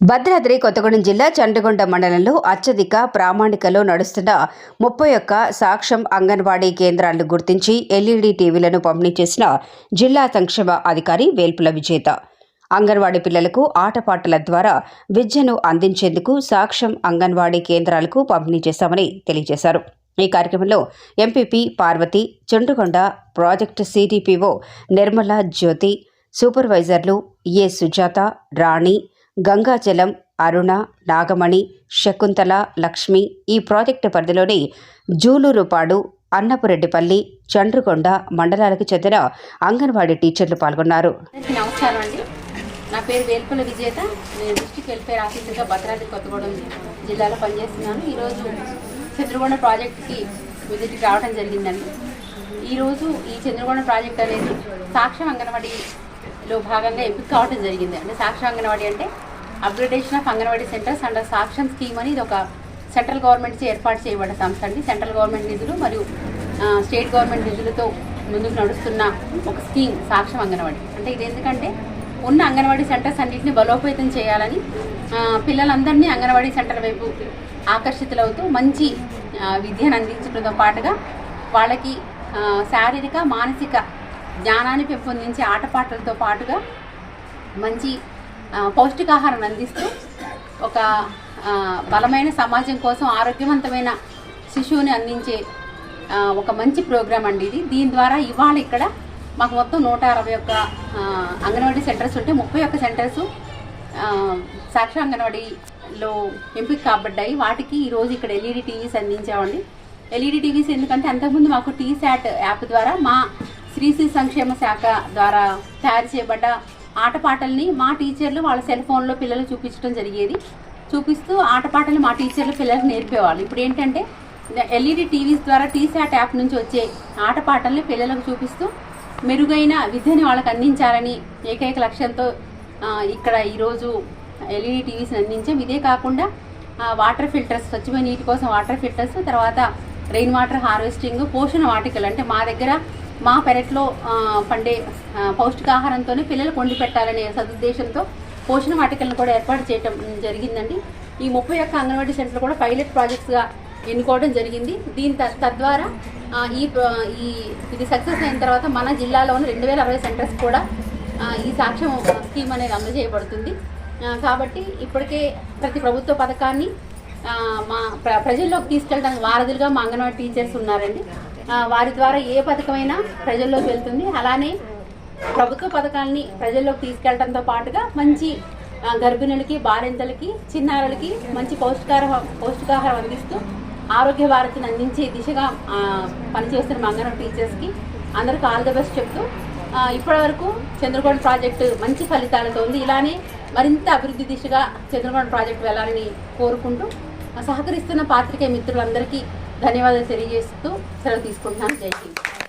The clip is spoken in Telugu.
భద్రాద్రి కొత్తగూడెం జిల్లా చండ్రగొండ మండలంలో అత్యధిక ప్రామాణికలో నడుస్తున్న ముప్పై ఒక్క సాక్ష్యం అంగన్వాడీ కేంద్రాలను గుర్తించి ఎల్ఈడి టీవీలను పంపిణీ చేసిన జిల్లా సంక్షేమ అధికారి వేల్పుల విజేత. అంగన్వాడీ పిల్లలకు ఆటపాటల ద్వారా విద్యను అందించేందుకు సాక్ష్యం అంగన్వాడీ కేంద్రాలకు పంపిణీ చేశామని తెలియజేశారు. ఈ కార్యక్రమంలో MPP Parvathi Chandragonda project CDPO Nirmala Jyothi సూపర్వైజర్లు A Sujatha Rani Gangajalam Aruna Nagamani Shakuntala Lakshmi ఈ ప్రాజెక్టు పరిధిలోని జూలూరుపాడు అన్నపురెడ్డిపల్లి చండ్రుకొండ మండలాలకు చెందిన అంగన్వాడీ టీచర్లు పాల్గొన్నారు. నమస్కారం అండి. నా పేరు వేల్పుల విజేత. నేను డిస్టిక్ వెల్ఫేర్ ఆఫీసర్గా భద్రాద్రి కొత్తగూడెం జిల్లాలో పనిచేస్తున్నాను. ఈరోజు చంద్రగొండ ప్రాజెక్ట్కి విజిట్కి రావడం జరిగిందండి. ఈరోజు ఈ చంద్రగొండ ప్రాజెక్ట్ అనేది సాక్ష్యం అంగన్వాడీలో భాగంగా ఎంపిక కావడం జరిగింది. అంటే సాక్ష్యం అంగన్వాడీ అంటే upgradation of Anganwadi centres and Saksham scheme అని ఇది ఒక సెంట్రల్ గవర్నమెంట్ ఏర్పాటు చేయబడ్డ సంస్థ అండి. సెంట్రల్ గవర్నమెంట్ నిధులు మరియు స్టేట్ గవర్నమెంట్ నిధులతో ముందుకు నడుస్తున్న ఒక స్కీమ్ సాక్ష్యం అంగన్వాడీ. అంటే ఇది ఎందుకంటే ఉన్న అంగన్వాడీ సెంటర్స్ అన్నింటినీ బలోపేతం చేయాలని పిల్లలందరినీ అంగన్వాడీ సెంటర్ వైపు ఆకర్షితులవుతూ మంచి విద్యను అందించడంతో పాటుగా వాళ్ళకి శారీరక మానసిక జ్ఞానాన్ని పెంపొందించే ఆటపాటలతో పాటుగా మంచి పౌష్టికాహారాన్ని పౌష్టికాహారం అందిస్తూ ఒక బలమైన సమాజం కోసం ఆరోగ్యవంతమైన శిశువుని అందించే ఒక మంచి ప్రోగ్రాం అండి ఇది. దీని ద్వారా ఇవాళ ఇక్కడ మాకు మొత్తం నూట అరవై ఒక్క అంగన్వాడీ సెంటర్స్ ఉంటే ముప్పై ఒక్క సెంటర్స్ సాక్షి అంగన్వాడీలో ఎంపిక కాబడ్డాయి. వాటికి ఈరోజు ఇక్కడ ఎల్ఈడి టీవీస్ అందించామండి. ఎల్ఈడి టీవీస్ ఎందుకంటే అంతకుముందు మాకు టీ శాట్ యాప్ ద్వారా మా శ్రీశ్రీ సంక్షేమ శాఖ ద్వారా తయారు చేయబడ్డ ఆటపాటల్ని మా టీచర్లు వాళ్ళ సెల్ ఫోన్లో పిల్లలు చూపించడం జరిగేది. చూపిస్తూ ఆటపాటలు మా టీచర్లు పిల్లలకు నేర్పేవాళ్ళు. ఇప్పుడు ఏంటంటే ఎల్ఈడి టీవీస్ ద్వారా టీసాట్ యాప్ నుంచి వచ్చే ఆటపాటల్ని పిల్లలకు చూపిస్తూ మెరుగైన విద్యని వాళ్ళకి అందించాలని ఏకైక లక్ష్యంతో ఇక్కడ ఈరోజు ఎల్ఈడి టీవీస్ని అందించాం. ఇదే కాకుండా వాటర్ ఫిల్టర్స్ స్వచ్ఛమైన నీటి కోసం వాటర్ ఫిల్టర్స్ తర్వాత రెయిన్ వాటర్ హార్వెస్టింగ్ పోషణ వాటికలు అంటే మా దగ్గర మా పెరట్లో పండే పౌష్టికాహారంతోనే పిల్లలకు వండి పెట్టాలనే సదుద్దేశంతో పోషణ వాటికలను కూడా ఏర్పాటు చేయటం జరిగిందండి. ఈ ముప్పై ఒక్క అంగన్వాడీ సెంటర్లు కూడా పైలట్ ప్రాజెక్ట్స్గా ఎన్నుకోవడం జరిగింది. దీని త- తద్వారా ఈ ఈ ఇది సక్సెస్ అయిన తర్వాత మన జిల్లాలో ఉన్న రెండు వేల అరవై సెంటర్స్ కూడా ఈ సాక్ష్యం స్కీమ్ అనేది అమలు చేయబడుతుంది. కాబట్టి ఇప్పటికే ప్రతి ప్రభుత్వ పథకాన్ని మా ప్ర ప్రజల్లోకి తీసుకెళ్ళడానికి వారధులుగా మా అంగన్వాడీ టీచర్స్ ఉన్నారండి. వారి ద్వారా ఏ పథకమైనా ప్రజల్లోకి వెళ్తుంది. అలానే ప్రభుత్వ పథకాల్ని ప్రజల్లోకి తీసుకెళ్ళడంతో పాటుగా మంచి గర్భిణులకి బాలింతలకి చిన్నారులకి మంచి పౌష్టికాహారం పౌష్టికాహారం అందిస్తూ ఆరోగ్య భారతిని అందించే దిశగా పనిచేస్తున్న మా టీచర్స్కి అందరికీ ఆల్ ద బెస్ట్ చెప్తూ ఇప్పటి ఇప్పటివరకు చంద్రగోడ ప్రాజెక్టు మంచి ఫలితాలతో ఉంది. ఇలానే మరింత అభివృద్ధి దిశగా చంద్రగోడ ప్రాజెక్టు వెళ్ళాలని కోరుకుంటూ సహకరిస్తున్న పాత్రికేయ మిత్రులందరికీ ధన్యవాదాలు తెలియజేస్తూ సెలవు తీసుకుంటున్నాను. జై హింద్.